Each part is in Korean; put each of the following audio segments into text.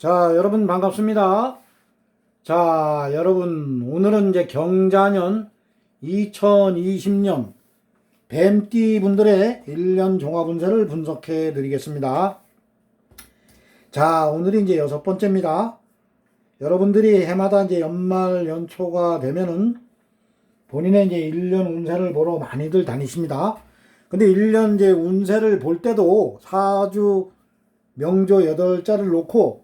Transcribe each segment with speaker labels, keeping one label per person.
Speaker 1: 자, 여러분 반갑습니다. 자, 여러분 오늘은 이제 경자년 2020년 뱀띠 분들의 1년 종합 운세를 분석해 드리겠습니다. 자, 오늘이 이제 여섯 번째입니다. 여러분들이 해마다 이제 연말 연초가 되면은 본인의 이제 1년 운세를 보러 많이들 다니십니다. 근데 1년 이제 운세를 볼 때도 사주 명조 여덟 자를 놓고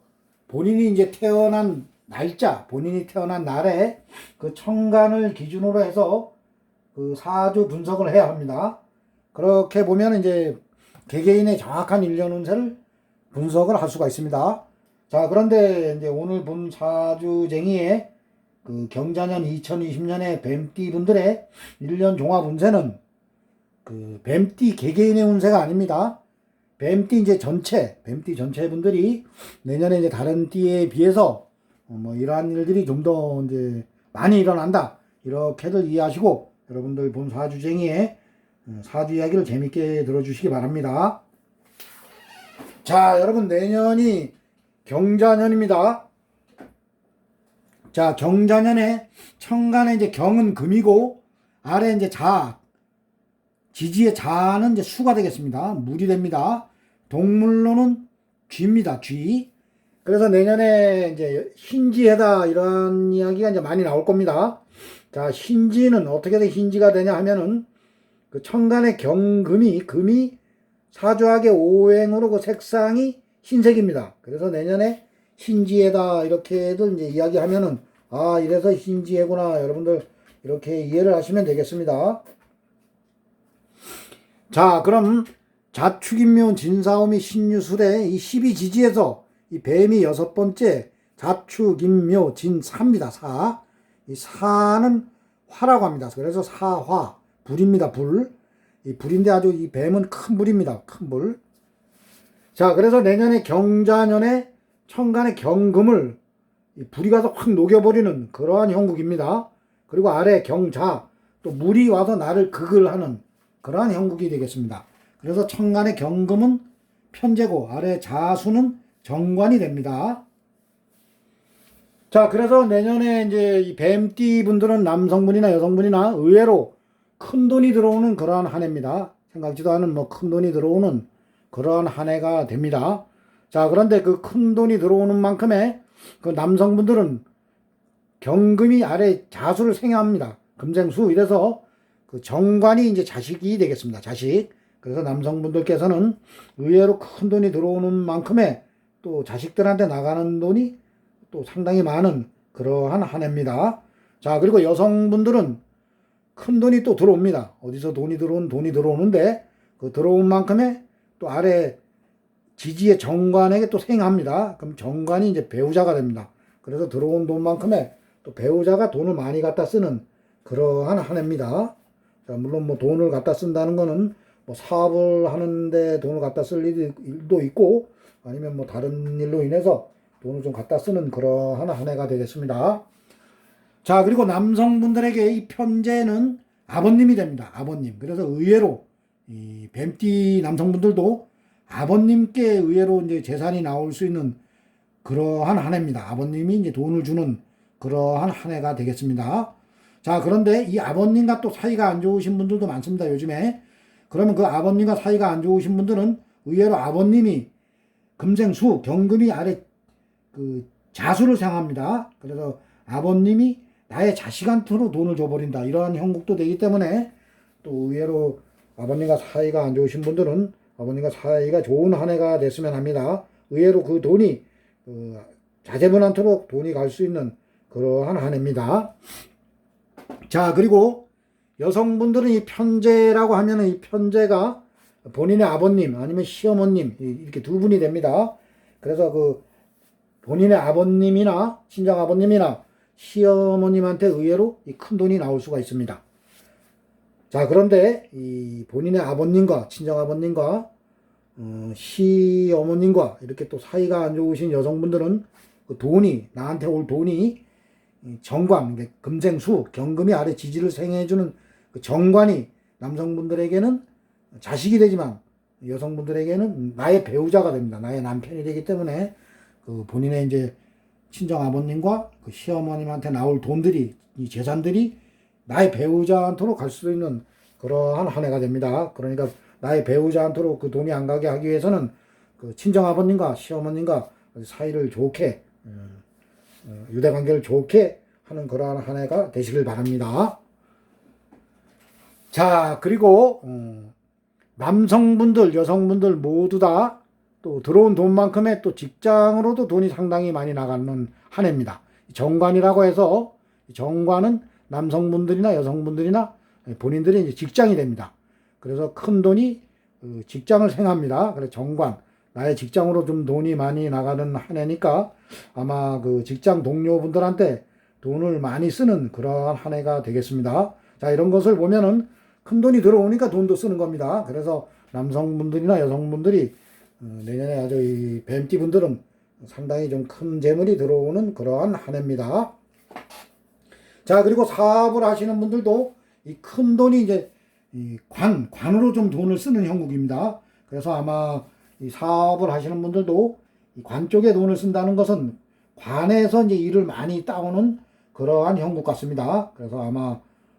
Speaker 1: 본인이 이제 태어난 날짜, 본인이 태어난 날에 그 청간을 기준으로 해서 그 사주 분석을 해야 합니다. 그렇게 보면 이제 개개인의 정확한 일년 운세를 분석을 할 수가 있습니다. 자, 그런데 이제 오늘 본 사주쟁이의 그 경자년 2020년의 뱀띠 분들의 1년 종합 운세는 그 뱀띠 개개인의 운세가 아닙니다. 뱀띠 이제 전체, 뱀띠 전체 분들이 내년에 이제 다른 띠에 비해서 어, 뭐 이러한 일들이 좀 더 이제 많이 일어난다. 이렇게들 이해하시고 여러분들 본 사주쟁이의 어, 사주 이야기를 재밌게 들어주시기 바랍니다. 자, 여러분 내년이 경자년입니다. 자, 경자년에 천간에 이제 경은 금이고 아래 이제 자, 지지의 자는 이제 수가 되겠습니다. 물이 됩니다. 동물로는 쥐입니다. 쥐. 그래서 내년에 이제 흰지해다 이런 이야기가 이제 많이 나올 겁니다. 자, 흰지는 어떻게 된 흰지가 되냐 하면은 그 천간의 경금이 금이 사주학의 오행으로 그 색상이 흰색입니다. 그래서 내년에 흰지해다 이렇게들 이제 이야기하면은 아 이래서 흰지해구나 여러분들 이렇게 이해를 하시면 되겠습니다. 자, 그럼 자축인묘 진사오미 신유술의 이 12지지에서 이 뱀이 여섯 번째 자축인묘 진사입니다. 사. 이 사는 화라고 합니다. 그래서 사화, 불입니다. 불. 이 불인데 아주 이 뱀은 큰 불입니다. 큰 불. 자, 그래서 내년에 경자년에 천간의 경금을 이 불이 가서 확 녹여버리는 그러한 형국입니다. 그리고 아래 경자, 또 물이 와서 나를 극을 하는 그러한 형국이 되겠습니다. 그래서 천간의 경금은 편제고 아래 자수는 정관이 됩니다. 자, 그래서 내년에 이제 이 뱀띠 분들은 남성분이나 여성분이나 의외로 큰 돈이 들어오는 그러한 한 해입니다. 생각지도 않은 뭐 큰 돈이 들어오는 그러한 한 해가 됩니다. 자, 그런데 그 큰 돈이 들어오는 만큼의 그 남성분들은 경금이 아래 자수를 생각합니다. 금생수. 이래서 그 정관이 이제 자식이 되겠습니다. 자식. 그래서 남성분들께서는 의외로 큰 돈이 들어오는 만큼의 또 자식들한테 나가는 돈이 또 상당히 많은 그러한 한 해입니다. 자, 그리고 여성분들은 큰 돈이 또 들어옵니다. 어디서 돈이 들어온 돈이 들어오는데 그 들어온 만큼의 또 아래 지지의 정관에게 또 생합니다. 그럼 정관이 이제 배우자가 됩니다. 그래서 들어온 돈만큼의 또 배우자가 돈을 많이 갖다 쓰는 그러한 한 해입니다. 자, 물론 뭐 돈을 갖다 쓴다는 거는 뭐 사업을 하는데 돈을 갖다 쓸 일도 있고 아니면 뭐 다른 일로 인해서 돈을 좀 갖다 쓰는 그러한 한 해가 되겠습니다. 자, 그리고 남성분들에게 이 편제는 아버님이 됩니다. 아버님. 그래서 의외로 이 뱀띠 남성분들도 아버님께 의외로 이제 재산이 나올 수 있는 그러한 한 해입니다. 아버님이 이제 돈을 주는 그러한 한 해가 되겠습니다. 자, 그런데 이 아버님과 또 사이가 안 좋으신 분들도 많습니다. 요즘에. 그러면 그 아버님과 사이가 안 좋으신 분들은 의외로 아버님이 금생수, 경금이 아래 그 자수를 생합니다. 그래서 아버님이 나의 자식한테로 돈을 줘버린다. 이러한 형국도 되기 때문에 또 의외로 아버님과 사이가 안 좋으신 분들은 아버님과 사이가 좋은 한 해가 됐으면 합니다. 의외로 그 돈이 그 자제분한테로 돈이 갈 수 있는 그러한 한 해입니다. 자, 그리고 여성분들은 이 편제라고 하면은 이 편제가 본인의 아버님 아니면 시어머님 이렇게 두 분이 됩니다. 그래서 그 본인의 아버님이나 친정 아버님이나 시어머님한테 의외로 이큰 돈이 나올 수가 있습니다. 자, 그런데 이 본인의 아버님과 친정 아버님과 어, 시어머님과 이렇게 또 사이가 안 좋으신 여성분들은 그 돈이 나한테 올 돈이 이 정관, 금생수, 경금이 아래 지지를 생해주는 그 정관이 남성분들에게는 자식이 되지만 여성분들에게는 나의 배우자가 됩니다. 나의 남편이 되기 때문에 그 본인의 이제 친정 아버님과 그 시어머님한테 나올 돈들이 이 재산들이 나의 배우자한테로 갈수 있는 그러한 한 해가 됩니다. 그러니까 나의 배우자한테로 그 돈이 안 가게 하기 위해서는 그 친정 아버님과 시어머님과 사이를 좋게 어, 어, 유대 관계를 좋게 하는 그러한 한 해가 되시길 바랍니다. 자 그리고 어, 남성분들 여성분들 모두 다 또 들어온 돈만큼의 또 직장으로도 돈이 상당히 많이 나가는 한 해입니다. 정관이라고 해서 정관은 남성분들이나 여성분들이나 본인들이 이제 직장이 됩니다. 그래서 큰 돈이 그 직장을 생합니다. 그래서 정관 나의 직장으로 좀 돈이 많이 나가는 한 해니까 아마 그 직장 동료분들한테 돈을 많이 쓰는 그러한 한 해가 되겠습니다. 자 이런 것을 보면은 큰 돈이 들어오니까 돈도 쓰는 겁니다. 그래서 남성분들이나 여성분들이 어, 내년에 아주 이 뱀띠 분들은 상당히 좀 큰 재물이 들어오는 그러한 한 해입니다. 자, 그리고 사업을 하시는 분들도 이 큰 돈이 이제 이 관, 관으로 좀 돈을 쓰는 형국입니다. 그래서 아마 이 사업을 하시는 분들도 이 관 쪽에 돈을 쓴다는 것은 관에서 이제 일을 많이 따오는 그러한 형국 같습니다. 그래서 아마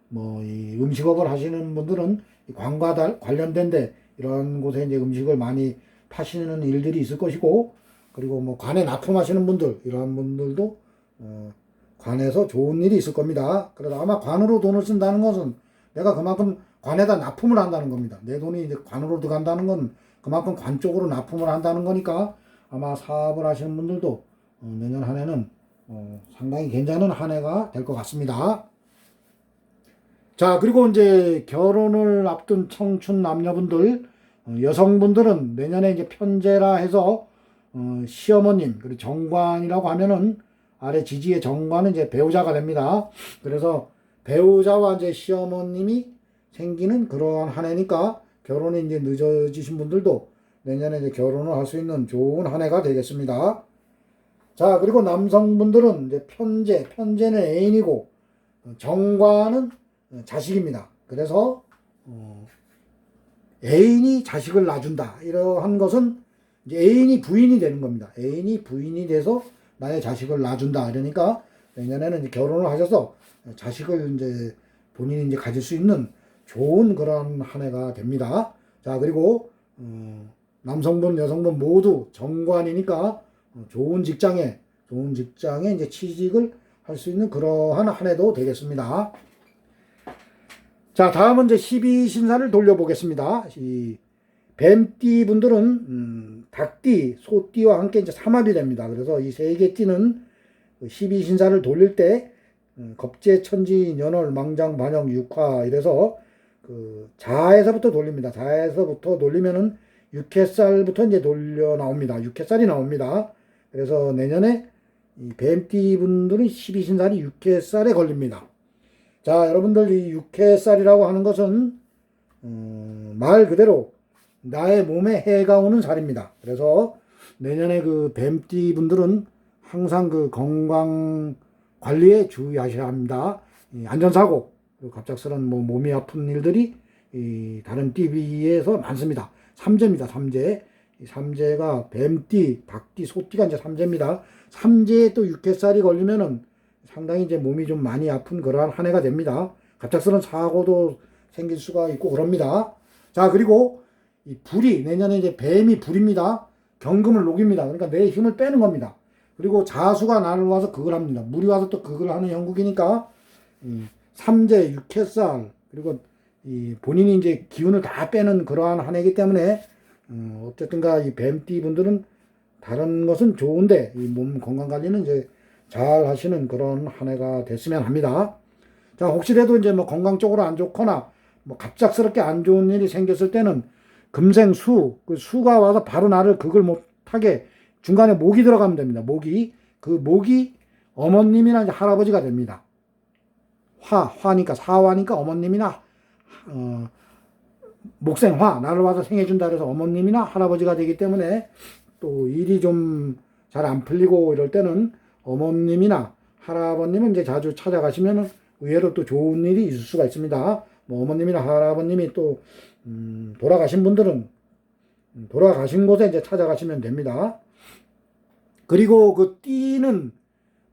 Speaker 1: 뭐 이 음식업을 하시는 분들은 이 관과 달- 관련된데 이런 곳에 이제 음식을 많이 파시는 일들이 있을 것이고 그리고 뭐 관에 납품하시는 분들 이러한 분들도 어, 관에서 좋은 일이 있을 겁니다. 그래서 아마 관으로 돈을 쓴다는 것은 내가 그만큼 관에다 납품을 한다는 겁니다. 내 돈이 이제 관으로 들어간다는 건 그만큼 관 쪽으로 납품을 한다는 거니까 아마 사업을 하시는 분들도 어, 내년 한 해는 어, 상당히 괜찮은 한 해가 될 것 같습니다. 자, 그리고 이제 결혼을 앞둔 청춘 남녀분들, 어, 여성분들은 내년에 이제 편제라 해서 어, 시어머님, 그리고 정관이라고 하면은 아래 지지의 정관은 이제 배우자가 됩니다. 그래서 배우자와 이제 시어머님이 생기는 그러한 한 해니까 결혼이 이제 늦어지신 분들도 내년에 이제 결혼을 할 수 있는 좋은 한 해가 되겠습니다. 자, 그리고 남성분들은 이제 편제, 편제는 애인이고 어, 정관은 어, 자식입니다. 그래서 어, 애인이 자식을 낳아준다. 이러한 것은 이제 애인이 부인이 되는 겁니다. 애인이 부인이 돼서 나의 자식을 낳아준다. 그러니까 내년에는 결혼을 하셔서 자식을 이제 본인이 이제 가질 수 있는 좋은 그런 한 해가 됩니다. 자 그리고 어, 남성분 여성분 모두 정관이니까 어, 좋은 직장에 좋은 직장에 이제 취직을 할 수 있는 그러한 한 해도 되겠습니다. 자, 다음은 이제 12신사를 돌려보겠습니다. 이 뱀띠 분들은 음, 닭띠, 소띠와 함께 이제 삼합이 됩니다. 그래서 이 세 개 띠는 12신사를 돌릴 때 음, 겁재, 천지, 연월, 망장, 반영, 육화 이래서 그 자에서부터 돌립니다. 자에서부터 돌리면은 육회살부터 이제 돌려 나옵니다. 육회살이 나옵니다. 그래서 내년에 이 뱀띠 분들은 12신살이 육회살에 걸립니다. 자, 여러분들 이 육회살이라고 하는 것은 음, 말 그대로 나의 몸에 해가 오는 살입니다. 그래서 내년에 그 뱀띠 분들은 항상 그 건강 관리에 주의하셔야 합니다. 이 안전사고, 갑작스런 뭐 몸이 아픈 일들이 이 다른 띠 비해서 많습니다. 삼재입니다. 삼재. 이 삼재가 뱀띠, 닭띠, 소띠가 이제 삼재입니다. 삼재에 또 육회살이 걸리면은 상당히 이제 몸이 좀 많이 아픈 그러한 한 해가 됩니다. 갑작스런 사고도 생길 수가 있고 그럽니다. 자, 그리고 이 불이 내년에 이제 뱀이 불입니다. 경금을 녹입니다. 그러니까 내 힘을 빼는 겁니다. 그리고 자수가 나를 와서 그걸 합니다. 물이 와서 또 그걸 하는 형국이니까 이 삼재, 육회살 그리고 이 본인이 이제 기운을 다 빼는 그러한 한 해이기 때문에 음, 어쨌든가 이 뱀띠 분들은 다른 것은 좋은데 이 몸 건강 관리는 이제 잘 하시는 그런 한 해가 됐으면 합니다. 자, 혹시라도 이제 뭐 건강 쪽으로 안 좋거나 뭐 갑작스럽게 안 좋은 일이 생겼을 때는 금생 수, 그 수가 와서 바로 나를 그걸 못하게 중간에 목이 들어가면 됩니다. 목이. 그 목이 어머님이나 할아버지가 됩니다. 화, 화니까, 사화니까 어머님이나, 어, 목생화, 나를 와서 생해준다 그래서 어머님이나 할아버지가 되기 때문에 또 일이 좀 잘 안 풀리고 이럴 때는 어머님이나 할아버님은 이제 자주 찾아가시면 의외로 또 좋은 일이 있을 수가 있습니다. 뭐 어머님이나 할아버님이 또, 음, 돌아가신 분들은 음, 돌아가신 곳에 이제 찾아가시면 됩니다. 그리고 그 띠는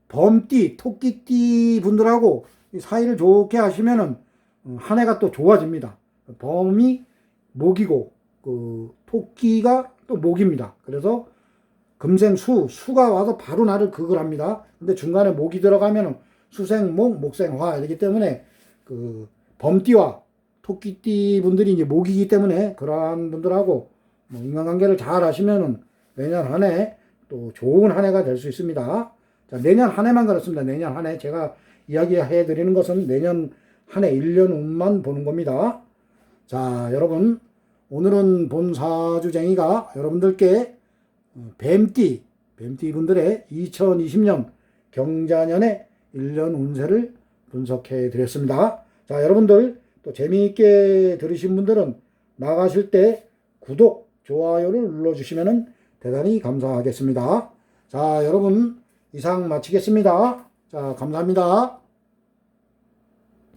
Speaker 1: 범띠, 토끼띠 분들하고 이 사이를 좋게 하시면은 어, 한 해가 또 좋아집니다. 범이 목이고 그 토끼가 또 목입니다. 그래서 금생수, 수가 와서 바로 나를 극을 합니다. 근데 중간에 목이 들어가면은 수생목, 목생화 이기 때문에 그 범띠와 토끼띠 분들이 이제 목이기 때문에 그러한 분들하고 뭐 인간관계를 잘 하시면은 내년 한 해 또 좋은 한 해가 될 수 있습니다. 자, 내년 한 해만 그렇습니다. 내년 한 해 제가 이야기해 드리는 것은 내년 한 해 1년 운만 보는 겁니다. 자, 여러분 오늘은 본사주쟁이가 여러분들께 어, 뱀띠, 뱀띠 분들의 2020년 경자년의 1년 운세를 분석해 드렸습니다. 자, 여러분들 또 재미있게 들으신 분들은 나가실 때 구독, 좋아요를 눌러주시면 대단히 감사하겠습니다. 자, 여러분 이상 마치겠습니다. 자, 감사합니다.